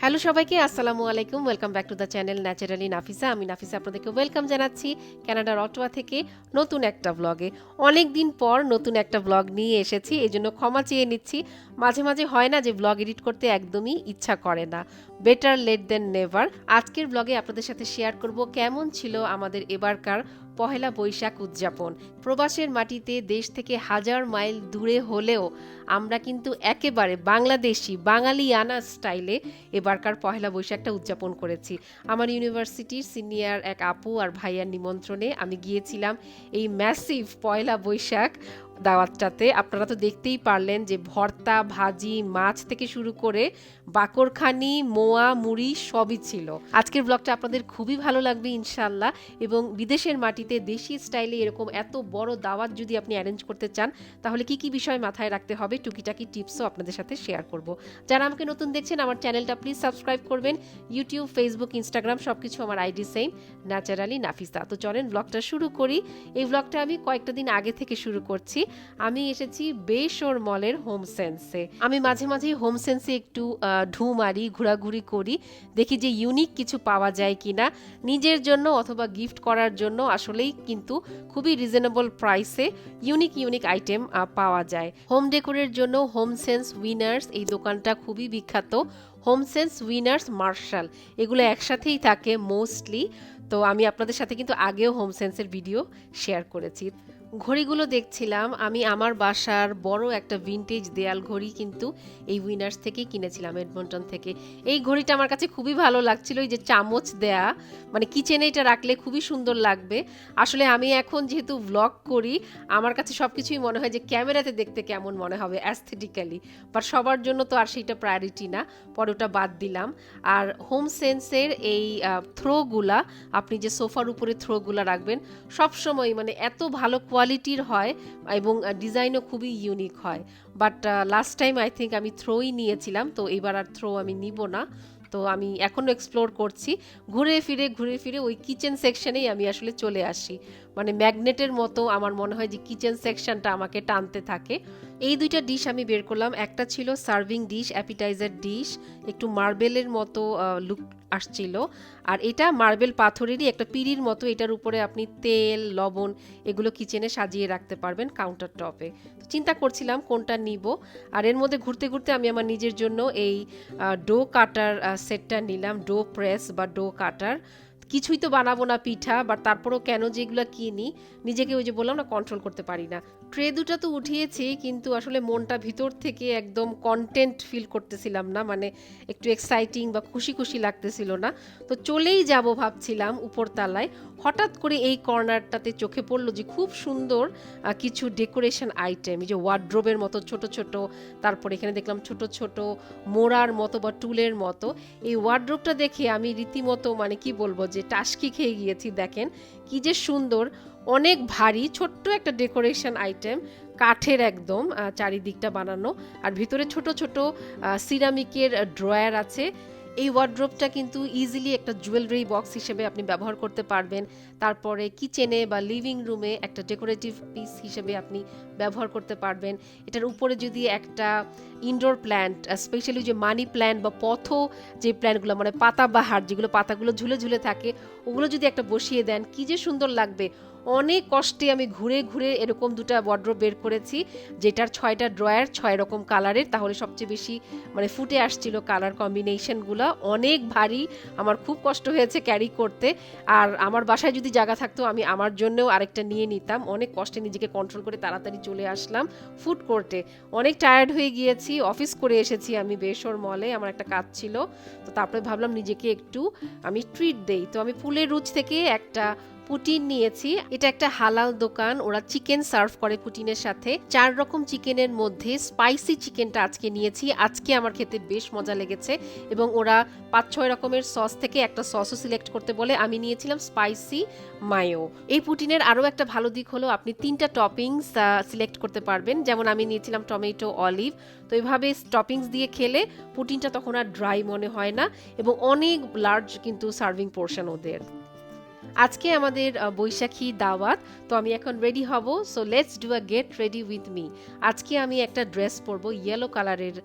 Hello সবাইকে, আসসালামু আলাইকুম। Welcome back to the channel naturally Nafisa আমি নাফিসা, আপনাদেরকে ওয়েলকাম জানাচ্ছি ক্যানাডার অটোয়া থেকে নতুন একটা ব্লগে অনেক দিন পর নতুন একটা ব্লগ নিয়ে এসেছি এই জন্য ক্ষমা চেয়ে নিচ্ছি। মাঝে মাঝে হয় না যে ব্লগ এডিট করতে একদমই ইচ্ছা করে না। Better late than never. আজকের ব্লগে আপনাদের সাথে শেয়ার করব কেমন ছিল আমাদের এবারকার পহেলা বৈশাখ উদযাপন। প্রবাসের মাটিতে দেশ থেকে হাজার মাইল দূরে হলেও আমরা কিন্তু একেবারে বাংলাদেশি বাঙালিয়ানা স্টাইলে এবারকার পহেলা বৈশাখটা উদযাপন করেছি। আমার ইউনিভার্সিটির সিনিয়র এক আপু আর ভাইয়ার নিমন্ত্রণে আমি গিয়েছিলাম এই ম্যাসিভ পয়লা বৈশাখ দাওয়াতটাতে আপনারা তো দেখতেই পারলেন যে ভর্তা, ভাজি, মাছ থেকে শুরু করে বাকরখানি, মোয়া, মুড়ি সবই ছিল। আজকের ব্লগটা আপনাদের খুবই ভালো লাগবে ইনশাল্লাহ এবং বিদেশের মাটিতে দেশি স্টাইলে এরকম এত বড় দাওয়াত যদি আপনি অ্যারেঞ্জ করতে চান, তাহলে কি কি বিষয় মাথায় রাখতে হবে টুকিটাকি টিপসও আপনাদের সাথে শেয়ার করব। যারা আমাকে নতুন দেখছেন, আমার চ্যানেলটা প্লিজ সাবস্ক্রাইব করবেন। ইউটিউব ফেসবুক ইনস্টাগ্রাম সব কিছু আমার আইডি সেম ন্যাচারালি নাফিসা। তো চলেন ব্লগটা শুরু করি। এই ব্লগটা আমি কয়েকটা দিন আগে থেকে শুরু করছি। আমি এসেছি বেশোর মলের হোম সেন্সে আমি মাঝে মাঝে হোম সেন্সে একটু ঢু মারি, ঘোরাঘুরি করি, দেখি যে ইউনিক কিছু পাওয়া যায় কিনা। নিজের জন্য অথবা গিফট করার জন্য আসলেই কিন্তু খুবই রিজনেবল প্রাইসে ইউনিক ইউনিক আইটেম পাওয়া যায়। হোম ডেকোরের জন্য হোম সেন্স উইনার্স এই দোকানটা খুবই বিখ্যাত। হোম সেন্স উইনার্স মার্শাল এগুলো একসাথেই থাকে মোস্টলি তো আমি আপনাদের সাথে কিন্তু আগেও হোম সেন্সের ভিডিও শেয়ার করেছি। ঘড়িগুলো দেখছিলাম, আমি আমার বাসার বড় একটা ভিনটেজ দেয়াল ঘড়ি কিন্তু এই উইনার্স থেকেই কিনেছিলাম এডমন্টন থেকে। এই ঘড়িটা আমার কাছে খুবই ভালো লাগছিল, এই যে চামচ দেয়া মানে কিচেনে এটা রাখলে খুবই সুন্দর লাগবে। আসলে আমি এখন যেহেতু ব্লগ করি, আমার কাছে সব কিছুই মনে হয় যে ক্যামেরাতে দেখতে কেমন মনে হবে অ্যাস্থেটিক্যালি বাট সবার জন্য তো আর সেইটা প্রায়োরিটি না, পরে ওটা বাদ দিলাম। আর হোম সেন্সের এই থ্রোগুলা আপনি যে সোফার উপরে থ্রোগুলা রাখবেন সব সময় মানে এত ভালো কোয়ালিটির হয় এবং ডিজাইনও খুবই ইউনিক হয়। But last time I think আমি থ্রোই নিয়েছিলাম, তো এবার আর থ্রো আমি নিব না। তো আমি এখনও এক্সপ্লোর করছি। ঘুরে ফিরে ঘুরে ফিরে ওই কিচেন সেকশনেই আমি আসলে চলে আসি। মানে ম্যাগনেটের মতো আমার মনে হয় যে কিচেন সেকশনটা আমাকে টানতে থাকে। এই দুইটা ডিশ আমি বের করলাম। একটা ছিল সার্ভিং ডিশ অ্যাপিটাইজার ডিশ একটু মার্বেলের মতো লুক আসছিল। আর এটা মার্বেল পাথরেরই একটা পিড়ির মতো, এটার উপরে আপনি তেল, লবণ এগুলো কিচেনে সাজিয়ে রাখতে পারবেন কাউন্টার টপে তো চিন্তা করছিলাম কোনটা নিব। আর এর মধ্যে ঘুরতে ঘুরতে আমি আমার নিজের জন্য এই ডো কাটার সেটটা নিলাম, ডো প্রেস বা ডো কাটার। কিছুই তো বানাবো না পিঠা বা তারপরেও কেন যেগুলো কিনি, নিজেকে ওই যে বললাম না কন্ট্রোল করতে পারি না। ট্রে দুটা তো উঠিয়েছি, কিন্তু আসলে মনটা ভিতর থেকে একদম কন্টেন্ট ফিল করতেছিলাম না মানে একটু এক্সাইটিং বা খুশি খুশি লাগতেছিল না। তো চলেই যাব ভাবছিলাম উপরতলায়। হঠাৎ করে এই কর্নারটাতে চোখে পড়ল যে খুব সুন্দর কিছু ডেকোরেশন আইটেম এই যে ওয়ার্ড্রোবের মতো ছোট ছোট, তারপর এখানে দেখলাম ছোট ছোট মোড়ার মতো বা টুলের মতো। এই ওয়ার্ড্রোবটা দেখে আমি রীতিমতো মানে কি বলব, যে টাসকি খেয়ে গিয়েছি, দেখেন কি যে সুন্দর। অনেক ভারী, ছোট্ট একটা ডেকোরেশন আইটেম কাঠের একদম চারিদিকটা বানানো। আর ভিতরে ছোট ছোট সিরামিকের ড্রয়ার আছে। এই ওয়ার্ড্রোবটা কিন্তু ইজিলি একটা জুয়েলারি বক্স হিসেবে আপনি ব্যবহার করতে পারবেন। তারপরে কিচেনে বা লিভিং রুমে একটা ডেকোরেটিভ পিস হিসেবে আপনি ব্যবহার করতে পারবেন। এটার উপরে যদি একটা ইনডোর প্ল্যান্ট স্পেশালি যে মানি প্ল্যান্ট বা পথ যে প্ল্যান্টগুলো মানে পাতা পাতাবাহার যেগুলো পাতাগুলো ঝুলে ঝুলে থাকে, ওগুলো যদি একটা বসিয়ে দেন, কি যে সুন্দর লাগবে। অনেক কষ্টে আমি ঘুরে ঘুরে এরকম দুটা ওয়ার্ড্রোব বের করেছি, যেটার ছয়টা ড্রয়ার ছয় রকম কালারের তাহলে সবচেয়ে বেশি মানে ফুটে আসছিল কালার কম্বিনেশনগুলো অনেক ভারী, আমার খুব কষ্ট হয়েছে ক্যারি করতে। আর আমার বাসায় যদি জায়গা থাকতো, আমি আমার জন্যও আরেকটা নিয়ে নিতাম। অনেক কষ্টে নিজেকে কন্ট্রোল করে তাড়াতাড়ি চলে আসলাম ফুড কোর্টে অনেক টায়ার্ড হয়ে গিয়েছি অফিস করে এসেছি আমি বেসর মলে আমার একটা কাজ ছিল। তো তারপরে ভাবলাম নিজেকে একটু আমি ট্রিট দেই। তো আমি ফুলের রুচ থেকে একটা পুটিন নিয়েছি। এটা একটা হালাল দোকান। ওরা চিকেন সার্ভ করে পুটিনের সাথে। চার রকম চিকেনের মধ্যে স্পাইসি চিকেনটা আজকে নিয়েছি। আজকে আমার খেতে বেশ মজা লেগেছে এবং ওরা পাঁচ, ছয় রকমের সস থেকে একটা সসও সিলেক্ট করতে বলে আমি নিয়েছিলাম স্পাইসি মায়ো। এই পুটিনের আরও একটা ভালো দিক হলো আপনি তিনটা টপিংস সিলেক্ট করতে পারবেন। যেমন আমি নিয়েছিলাম টমেটো, অলিভ। তো এভাবে টপিংস দিয়ে খেলে পুটিনটা তখন আর ড্রাই মনে হয় না এবং অনেক লার্জ কিন্তু সার্ভিং পোর্শন ওদের। আজকে আমাদের বৈশাখী দাওয়াত, তো আমি এখন রেডি হব so let's do a get ready with me আজকে আমি একটা ড্রেস পরবো ইয়েলো কালারের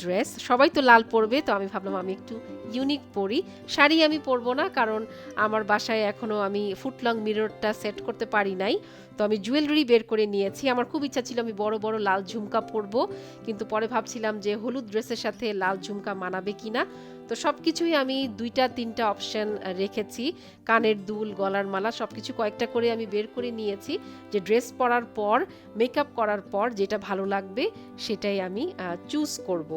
ড্রেস সবাই তো লাল পরবে, তো আমি ভাবলাম আমি একটু ইউনিক পরি। শাড়ি আমি পরবো না, কারণ আমার বাসায় এখনও আমি ফুটলং মিররটা সেট করতে পারি নাই। তো আমি জুয়েলারি বের করে নিয়েছি। আমার খুব ইচ্ছা ছিল আমি বড় বড় লাল ঝুমকা পরবো, কিন্তু পরে ভাবছিলাম যে হলুদ ড্রেসের সাথে লাল ঝুমকা মানাবে কিনা। তো সব কিছুই আমি দুইটা, তিনটা অপশান রেখেছি কানের দুল, গলার মালা সব কিছু কয়েকটা করে আমি বের করে নিয়েছি যে ড্রেস পরার পর মেকআপ করার পর যেটা ভালো লাগবে, সেটাই আমি চুজ করব।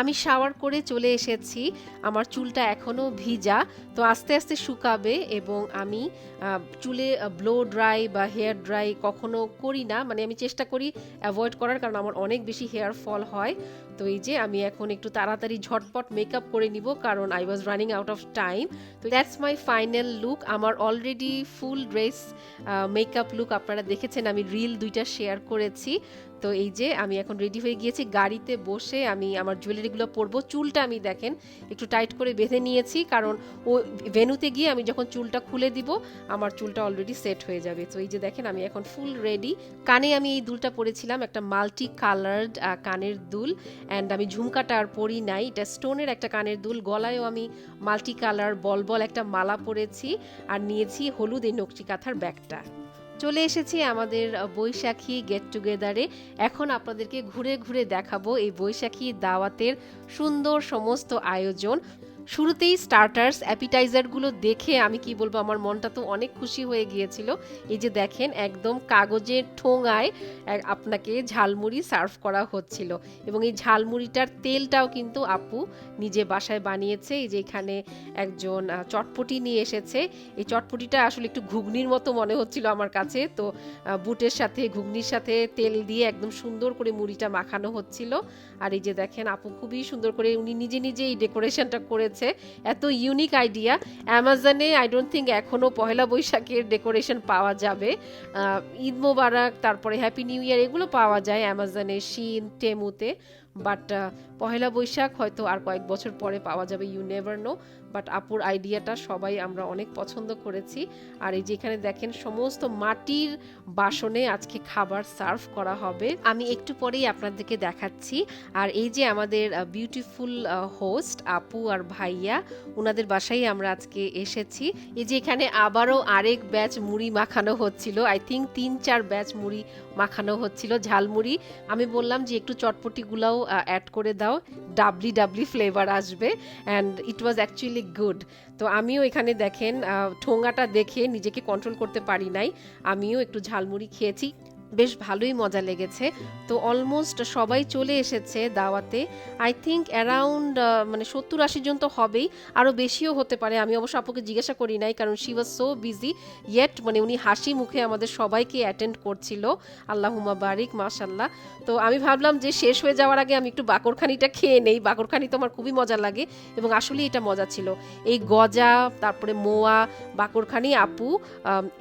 আমি শাওয়ার করে চলে এসেছি। আমার চুলটা এখনও ভিজা, তো আস্তে আস্তে শুকাবে এবং আমি চুলে ব্লো ড্রাই বা হেয়ার ড্রাই কখনো করি না। মানে আমি চেষ্টা করি অ্যাভয়েড করার কারণ আমার অনেক বেশি হেয়ার ফল হয়। তো এই যে আমি এখন একটু তাড়াতাড়ি ঝটপট মেকআপ করে নিব কারণ I was running out of time তো দ্যাটস মাই ফাইনাল লুক আমার already full dress makeup look আপনারা দেখেছেন। আমি রিল দুইটা শেয়ার করেছি। তো এই যে আমি এখন রেডি হয়ে গিয়েছি, গাড়িতে বসে আমি আমার জুয়েলারিগুলো পরবো। চুলটা আমি দেখেন, একটু টাইট করে বেঁধে নিয়েছি, কারণ ও ভেনুতে গিয়ে আমি যখন চুলটা খুলে দিব, আমার চুলটা অলরেডি সেট হয়ে যাবে। তো এই যে দেখেন, আমি এখন ফুল রেডি কানে আমি এই দুলটা পরেছিলাম, একটা মাল্টি কালার্ড কানের দুল অ্যান্ড আমি ঝুমকাটা আর পরি নাই। এটা স্টোনের একটা কানের দুল, গলায়ও আমি মাল্টি কালার বল বল একটা মালা পরেছি, আর নিয়েছি হলুদ এই নকশি কাঁথার ব্যাগটা। চলে এসেছি আমাদের বৈশাখী গেট টুগেদারে এখন আপনাদেরকে ঘুরে ঘুরে দেখাবো এই বৈশাখী দাওয়াতের সুন্দর সমস্ত আয়োজন। শুরুতেই স্টার্টার্স অ্যাপিটাইজারগুলো দেখে আমি কি বলব, আমার মনটা তো অনেক খুশি হয়ে গিয়েছিল। এই যে দেখেন, একদম কাগজের ঠোঙায় আপনাকে ঝালমুড়ি সার্ভ করা হচ্ছিল। এবং এই ঝালমুড়িটার তেলটাও কিন্তু আপু নিজে বাসায় বানিয়েছে। এই যে এখানে একজন চটপটি নিয়ে এসেছে। এই চটপটিটা আসলে একটু ঘুগনির মতো মনে হচ্ছিল আমার কাছে। তো বুটের সাথে, ঘুগনির সাথে তেল দিয়ে একদম সুন্দর করে মুড়িটা মাখানো হচ্ছিল। আর এই যে দেখেন, আপু খুবই সুন্দর করে উনি নিজে নিজে এই ডেকোরেশনটা করেছে। এত ইউনিক আইডিয়া অ্যামাজনে আই ডোন্ট থিঙ্ক এখনও পহেলা বৈশাখের ডেকোরেশন পাওয়া যাবে। ঈদ মোবারক, তারপরে হ্যাপি নিউ ইয়ার এগুলো পাওয়া যায় অ্যামাজনে শিন টেমুতে বাট পহেলা বৈশাখ হয়তো আর কয়েক বছর পরে পাওয়া যাবে ইউ নেভার নো বাট আপুর আইডিয়াটা সবাই আমরা অনেক পছন্দ করেছি। আর এই যেখানে দেখেন, সমস্ত মাটির বাসনে আজকে খাবার সার্ভ করা হবে। আমি একটু পরেই আপনাদেরকে দেখাচ্ছি। আর এই যে আমাদের বিউটিফুল হোস্ট আপু আর ভাইয়া ওনাদের বাসায় আমরা আজকে এসেছি। এই যে এখানে আবারও আরেক ব্যাচ মুড়ি মাখানো হচ্ছিল। আই থিঙ্ক তিন, চার ব্যাচ মুড়ি মাখানো হচ্ছিল, ঝালমুড়ি। আমি বললাম যে একটু চটপটিগুলাও অ্যাড করে দাও। ডাবলি ডাবলি ফ্লেভার আসবে and it was actually good তো আমিও এখানে দেখেন ঠোঙাটা দেখে নিজেকে কন্ট্রোল করতে পারি নাই। আমিও একটু ঝালমুড়ি খেয়েছি। বেশ ভালোই মজা লেগেছে। তো অলমোস্ট সবাই চলে এসেছে দাওয়াতে। আই থিঙ্ক অ্যারাউন্ড মানে সত্তর আশি জন তো হবেই। আরও বেশিও হতে পারে। আমি অবশ্য আপুকে জিজ্ঞাসা করি নাই, কারণ she was so busy yet মানে উনি হাসি মুখে আমাদের সবাইকে অ্যাটেন্ড করছিল। আল্লাহুমা বারিক মাশাল্লাহ তো আমি ভাবলাম যে শেষ হয়ে যাওয়ার আগে আমি একটু বাকরখানিটা খেয়ে নেই। বাকরখানি তো আমার খুবই মজা লাগে এবং আসলে এটা মজা ছিল। এই গজা, তারপরে মোয়া, বাকরখানি আপু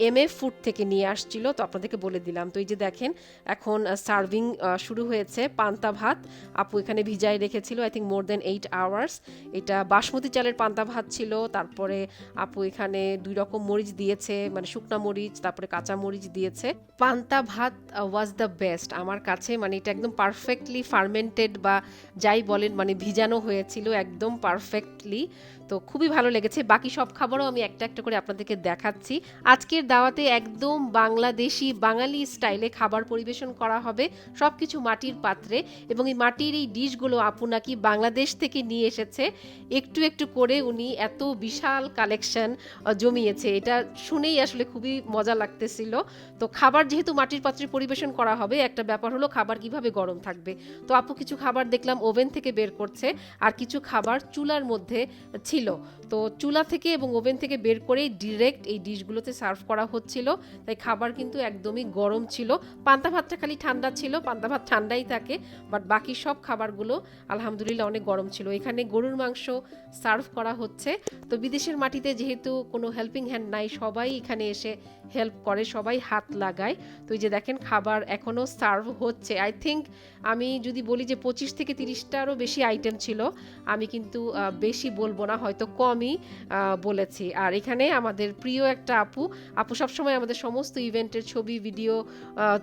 এম এ ফুড থেকে নিয়ে আসছিল। তো আপনাদেরকে বলে দিলাম। তো এই যে দেখেন, এখন সার্ভিং শুরু হয়েছে পান্তা ভাত। আপু এখানে ভিজায় রেখেছিল I think more than eight hours এটা বাসমতি চালের পান্তা ভাত ছিল, তারপরে আপু এখানে দুই রকম মরিচ দিয়েছে মানে শুকনা মরিচ, তারপরে কাঁচা মরিচ দিয়েছে। পান্তা ভাত ওয়াজ দ্য বেস্ট আমার কাছে মানে এটা একদম পারফেক্টলি ফার্মেন্টেড বা যাই বলেন মানে ভিজানো হয়েছিল, একদম পারফেক্টলি তো খুবই ভালো লেগেছে। বাকি সব খাবারও আমি একটা একটা করে আপনাদেরকে দেখাচ্ছি। আজকের দাওয়াতে একদম বাংলাদেশি, বাঙালি স্টাইলে খাবার পরিবেশন করা হবে সব কিছু মাটির পাত্রে এবং এই মাটির এই ডিশগুলো আপু নাকি বাংলাদেশ থেকে নিয়ে এসেছে। একটু একটু করে উনি এত বিশাল কালেকশন জমিয়েছে। এটা শুনেই আসলে খুবই মজা লাগতেছিল। তো খাবার যেহেতু মাটির পাত্রে পরিবেশন করা হবে, একটা ব্যাপার হলো খাবার কীভাবে গরম থাকবে। তো আপু কিছু খাবার দেখলাম ওভেন থেকে বের করছে। আর কিছু খাবার চুলার মধ্যে ছিল। তো চুলা থেকে এবং ওভেন থেকে বের করেই ডিরেক্ট এই ডিশগুলোতে সার্ভ করা হচ্ছিল। তাই খাবার কিন্তু একদমই গরম ছিল। পান্তা ভাতটা খালি ঠান্ডা ছিল, পান্তা ভাত ঠান্ডাই থাকে বাট বাকি সব খাবারগুলো আলহামদুলিল্লাহ অনেক গরম ছিল। এখানে গরুর মাংস সার্ভ করা হচ্ছে। তো বিদেশের মাটিতে যেহেতু কোনো হেল্পিং হ্যান্ড নাই, সবাই এখানে এসে হেল্প করে, সবাই হাত লাগায়। তো এই যে দেখেন খাবার এখনও সার্ভ হচ্ছে। আই থিঙ্ক আমি যদি বলি যে পঁচিশ থেকে তিরিশটারও বেশি আইটেম ছিল। আমি কিন্তু বেশি বলব না। হয়তো কমই বলেছি। আর এখানে আমাদের প্রিয় একটা আপু আপু সবসময় আমাদের সমস্ত ইভেন্টের ছবি, ভিডিও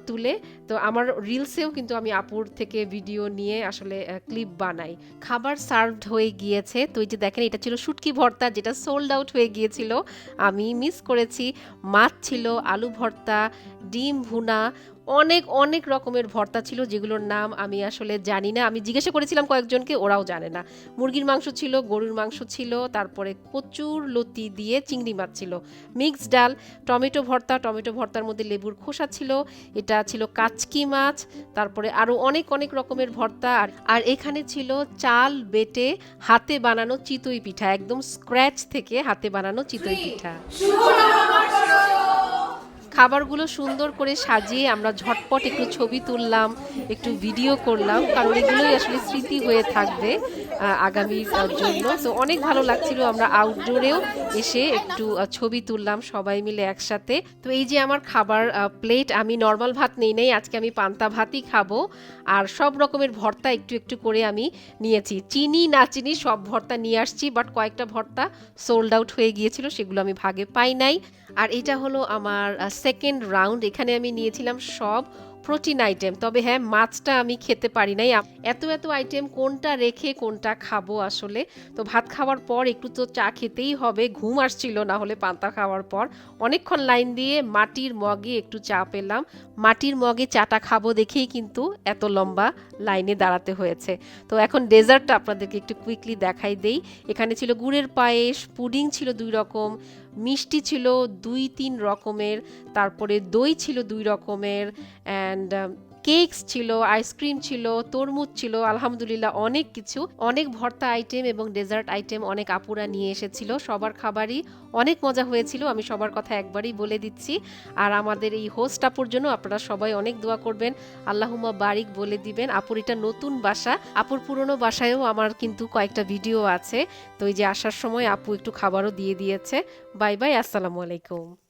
তুলে। তো আমার রিলসেও কিন্তু আমি আপুর থেকে ভিডিও নিয়ে আসলে ক্লিপ বানাই। খাবার সার্ভড হয়ে গিয়েছে। তো এই যে দেখেন, এটা ছিল শুটকি ভর্তা, যেটা সোল্ড আউট হয়ে গিয়েছিল। আমি মিস করেছি। মাছ ছিল, আলু ভর্তা, ডিম ভুনা অনেক অনেক রকমের ভর্তা ছিল যেগুলোর নাম আমি আসলে জানি না। আমি জিজ্ঞাসা করেছিলাম কয়েকজনকে ওরাও জানে না। মুরগির মাংস ছিল গরুর মাংস ছিল তারপরে প্রচুর লতি দিয়ে চিংড়ি মাছ ছিল। মিক্সড ডাল টমেটো ভর্তা টমেটো ভর্তার মধ্যে লেবুর খোসা ছিল এটা ছিল কাচকি মাছ তারপরে আরও অনেক অনেক রকমের ভর্তা আর আর এখানে ছিল চাল বেটে হাতে বানানো চিতই পিঠা একদম স্ক্র্যাচ থেকে হাতে বানানো চিতই পিঠা। খাবারগুলো সুন্দর করে সাজিয়ে আমরা ঝটপট একটু ছবি তুললাম একটু ভিডিও করলাম কারণ এগুলোই আসলে স্মৃতি হয়ে থাকবে আহ, আগামীর জন্য। তো অনেক ভালো লাগছিল আমরা আউটডোরেও এসে একটু ছবি তুললাম সবাই মিলে একসাথে। তো এই যে আমার খাবার প্লেট আমি নর্মাল ভাত নেই নেই আজকে আমি পান্তা ভাতই খাব। আর সব রকমের ভর্তা একটু একটু করে আমি নিয়েছি। চিনি না চিনি সব ভর্তা নিয়ে আসছি বাট কয়েকটা ভর্তা সোল্ড আউট হয়ে গিয়েছিল সেগুলো আমি ভাগে পাই নাই। আর এটা হলো আমার সেকেন্ড রাউন্ড এখানে আমি নিয়েছিলাম সব প্রোটিন আইটেম তবে হ্যাঁ মাছটা আমি খেতে পারি নাই। এত এত আইটেম কোনটা রেখে কোনটা খাব আসলে? তো ভাত খাওয়ার পর একটু তো চা খেতেই হবে। ঘুম আসছিল না হলে পান্তা খাওয়ার পর। অনেকক্ষণ লাইন দিয়ে মাটির মগে একটু চা পেলাম। মাটির মগে চাটা খাব দেখেই কিন্তু এত লম্বা লাইনে দাঁড়াতে হয়েছে। তো এখন ডেজার্টটা আপনাদেরকে একটু কুইকলি দেখাই দেই। এখানে ছিল গুড়ের পায়েস, পুডিং ছিল দুই রকম। মিষ্টি ছিল দুই তিন রকমের তারপরে দই ছিল দুই রকমের অ্যান্ড কেকস ছিল আইসক্রিম ছিল, তরমুজ ছিল, আলহামদুলিল্লাহ অনেক কিছু। অনেক ভর্তা আইটেম এবং ডেজার্ট আইটেম অনেক আপুরা নিয়ে এসেছিল। সবার খাবারই অনেক মজা হয়েছিল, আমি সবার কথা একবারই বলে দিচ্ছি। আর আমাদের এই হোস্ট আপুর জন্য আপনারা সবাই অনেক দোয়া করবেন। আল্লাহুমা বারিক বলে দিবেন। আপুর এটা নতুন বাসা। আপুর পুরনো বাসায়ও আমার কিন্তু কয়েকটা ভিডিও আছে। তো এই যে আসার সময় আপু একটু খাবারও দিয়ে দিয়েছে। বাই বাই, আসসালামু আলাইকুম।